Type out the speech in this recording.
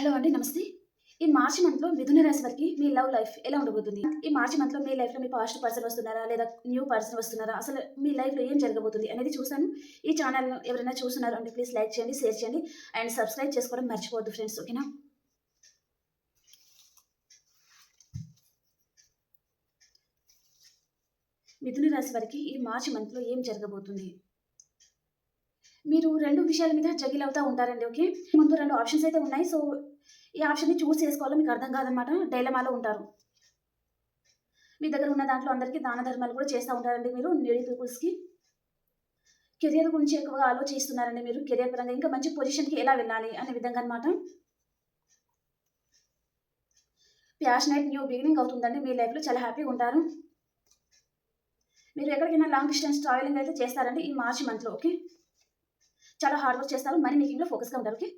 Hello అండి నమస్తే. ఈ మార్చి మంత్లో మిథున రాశి వారికి మీ లవ్ లైఫ్ ఎలా ఉండబోతుంది? ఈ మార్చి మంత్లో మీ లైఫ్లో మీ పాస్ట్ పర్సన్ వస్తున్నారా? లేదా న్యూ పర్సన్ వస్తున్నారా? అసలు మీ లైఫ్లో ఏం జరగబోతుంది అనేది చూశాను. ఈ ఛానల్ ఎవరైనా చూస్తున్నారు అంటే ప్లీజ్ లైక్ చేయండి షేర్ చేయండి అండ్ సబ్స్క్రైబ్ చేసుకోవడం మర్చిపోవద్దు ఫ్రెండ్స్ ఓకేనా? మిథున రాశి వారికి ఈ మార్చి మంత్లో ఏం జరగబోతుంది? మీరు రెండు విషయాల మీద జగిల్ అవుతూ ఉంటారండి ఓకే ముందు రెండు ఆప్షన్స్ అయితే ఉన్నాయి. సో ఈ ఆప్షన్ని చూస్ చేసుకోవాలో మీకు అర్థం కాదనమాట. డైలమాలో ఉంటారు. మీ దగ్గర ఉన్న దాంట్లో అందరికీ దాన ధర్మాలు కూడా చేస్తూ ఉంటారండి మీరు నీడీ పీపుల్స్కి కెరియర్ గురించి ఎక్కువగా ఆలోచిస్తున్నారండి మీరు కెరియర్ పరంగా. ఇంకా మంచి పొజిషన్కి ఎలా వెళ్ళాలి అనే విధంగా అనమాట ప్యాషనైట్ న్యూ బిగినింగ్ అవుతుందండి. మీ లైఫ్లో చాలా హ్యాపీగా ఉంటారు. మీరు ఎక్కడికైనా లాంగ్ డిస్టెన్స్ ట్రావెలింగ్ అయితే చేస్తారండి ఈ మార్చి మంత్లో ఓకే చాలా హార్డ్ వర్క్ చేస్తారు. మనీ మేకింగ్లో ఫోకస్గా ఉంటారు ఓకే